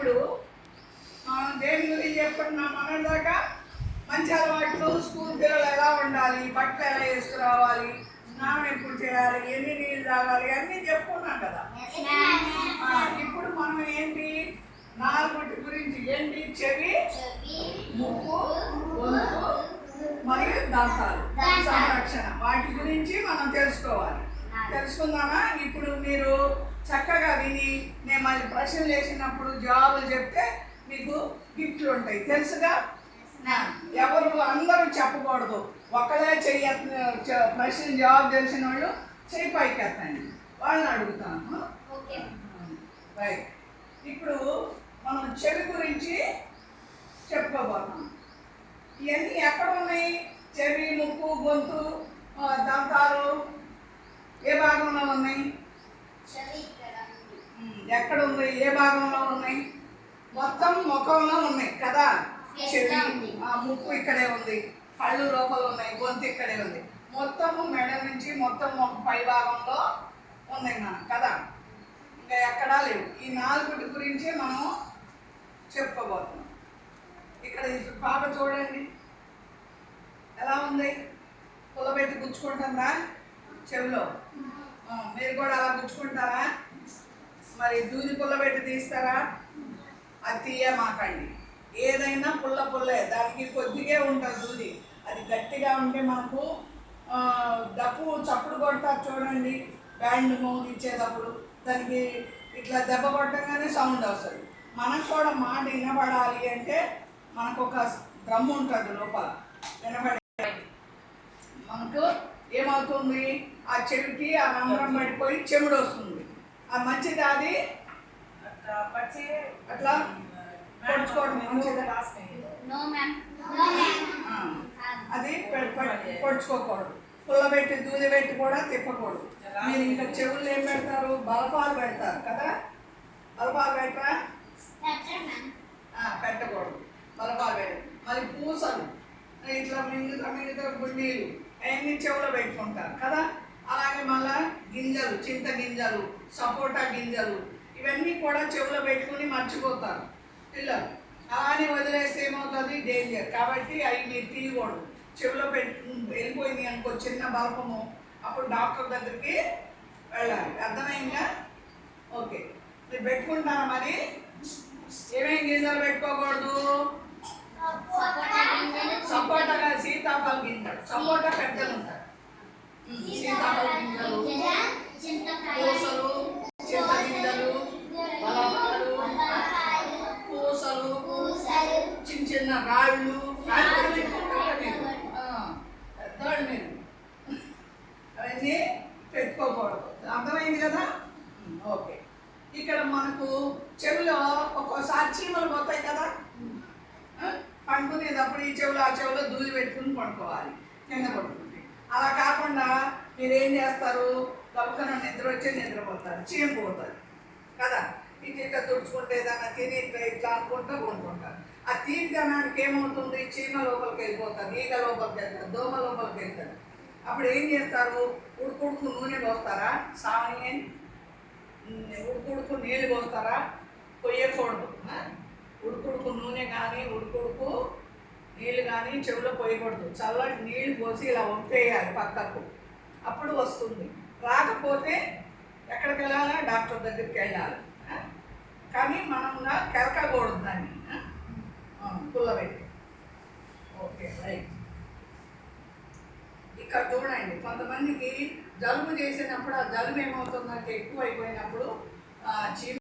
ఇప్పుడు మనం దేని గురించి చెప్పుకున్నాం మన దాకా మంచి అలవాట్లు స్కూల్ పిల్లలు ఎలా ఉండాలి బట్టలు ఎలా వేసుకురావాలి స్నానం ఎప్పుడు చేయాలి ఎన్ని నీళ్ళు తాగాలి అన్నీ చెప్పుకున్నాం కదా. ఇప్పుడు మనం ఏంటి? నాలుగుటి గురించి ఏంటి? చెవి ముక్కు మరియు దంతాలు. సంరక్షణ. వాటి గురించి మనం తెలుసుకోవాలి. తెలుసుకుందామా? ఇప్పుడు మీరు చక్కగా విని నేను మళ్ళీ ప్రశ్నలు వేసినప్పుడు జవాబులు చెప్తే మీకు గిఫ్ట్లు ఉంటాయి. తెలుసుగా? ఎవరు అందరూ చెప్పకూడదు. ఒకళ్ళే చెయ్య ప్రశ్న జవాబు తెలిసిన వాళ్ళు చెయ్యి పైకి ఎత్తండి. వాళ్ళని అడుగుతాను. రైట్. ఇప్పుడు మనం చెవి గురించి చెప్పుకోబోతున్నాం. ఇవన్నీ ఎక్కడ ఉన్నాయి? చెవి ముక్కు గొంతు దంతాలు ఏ భాగంలో ఉన్నాయి? ఎక్కడ ఉంది? ఏ భాగంలో ఉన్నాయి? మొత్తం ముఖంలో ఉన్నాయి కదా? చెవి ఆ, ముక్కు ఇక్కడే ఉంది. కళ్ళు లోపల ఉన్నాయి గొంతు ఇక్కడే ఉంది. మొత్తము మెడ నుంచి మొత్తం పై భాగంలో ఉన్నాయి మనం కదా? ఇంకా ఎక్కడా లేవు. ఈ నాలుగుటి గురించి మనం చెప్పుకోబోతున్నాం. ఇక్కడ పాప చూడండి. ఎలా ఉంది? పుల్లబెట్టి గుచ్చుకుంటుందా? చెవిలో. మీరు కూడా అలా గుచ్చుకుంటారా? మరి దూది పుల్ల పెట్టి తీస్తారా? అది తీయమాకండి ఏదైనా పుల్ల పుల్లే దానికి కొద్దిగా ఉంటుంది దూది. అది గట్టిగా ఉంటే మనకు ఆ, డప్పు చప్పుడు కొడతారు చూడండి. బ్యాండ్ మౌన్ ఇచ్చేటప్పుడు దానికి ఇట్లా దెబ్బ కొట్టగానే సౌండ్ వస్తుంది. మనకు కూడా మాట వినబడాలి అంటే మనకు ఒక డ్రమ్ ఉంటుంది లోపల. వినబడే ఏమవుతుంది? ఆ చెవికి ఆ రంధ్రం పడిపోయి చెముడు వస్తుంది. ఆ మంచిది అది? అట్లా పొడుచుకోవడం మంచిదా. ఆ, అది పొడుచుకోకూడదు. పుల్లబెట్టి దూది పెట్టి కూడా తిప్పకూడదు. మీరు ఇంకా చెవులు ఏం పెడతారు? బలపాలు పెడతారు కదా? బలపాలు పెట్టరా ఆ, పెట్టకూడదు. బలపాలు పెట్టదు మరి పూసలు. ఇట్లా మింగుతా మింగుతా గుండీలు అవన్నీ చెవులో పెట్టుకుంటారు కదా? అలాగే మళ్ళా గింజలు చింత గింజలు సపోటా గింజలు ఇవన్నీ కూడా చెవులో పెట్టుకుని మర్చిపోతారు. పిల్లలు అలానే వదిలేస్తే ఏమవుతుంది? డేంజర్ కాబట్టి అవి మీరు తీయకూడదు. చెవిలో పెట్టు వెళ్ళిపోయింది అనుకో చిన్న బాపము అప్పుడు డాక్టర్ దగ్గరికి వెళ్ళాలి. అర్థమైందా? ఓకే. మీరు పెట్టుకుంటారా మరి? ఏమేమి గింజలు పెట్టుకోకూడదు సపోటా కాదు, సీతాఫల గింజలు సపోటా పెద్దలు ఉమ్, సీతాఫల గింజలు పూసలు చింత గింజలు బలపాలు పూసలు చిన్న చిన్న రాళ్ళు పెద్దవాళ్ళు మీరు. అవన్నీ పెట్టుకోకూడదు. అర్థమైంది కదా? ఓకే. ఇక్కడ మనకు చెవిలో ఒక్కోసారి చీమలు పోతాయి కదా? పండుకునేటప్పుడు ఈ చెవిలో ఆ చెవిలో దూది పెట్టుకుని పండుకోవాలి. కింద పడుకుంటే. అలా కాకుండా మీరు ఏం చేస్తారు? గబుకన నిద్ర వచ్చి నిద్రపోతారు. చీమ పోతుంది కదా? ఇటు ఇట్లా తుడుచుకుంటే ఏదైనా తిని ఇట్లా ఇట్లా అనుకుంటూ కొనుక్కుంటారు ఆ తీర్థనానికి ఏమవుతుంది? చీమ లోపలికి వెళ్ళిపోతారు. ఈగ లోపలికి వెళ్తారు. దోమ లోపలికి వెళ్తారు. అప్పుడు ఏం చేస్తారు? ఉడుకుడుకు నూనె పోస్తారా? సామాన్యం ఉడుకుడుకు నీళ్ళు పోస్తారా? పొయ్యకూడదు ఉడుకుడుకు నూనె కానీ ఉడుకుడుకు నీళ్ళు కానీ చెవిలో పోయకూడదు. చల్లటి నీళ్ళు పోసి ఇలా వంపేయాలి పక్కకు. అప్పుడు వస్తుంది. రాకపోతే ఎక్కడికి వెళ్ళాలా? డాక్టర్ దగ్గరికి వెళ్ళాలి. కానీ మనం కెరకకూడదు దాన్ని. పుల్లబెట్టి. Okay right. ఇక్కడ చూడండి కొంతమందికి జలుబు చేసినప్పుడు ఆ జలుబు ఏమవుతుందంటే ఎక్కువ అయిపోయినప్పుడు చీమ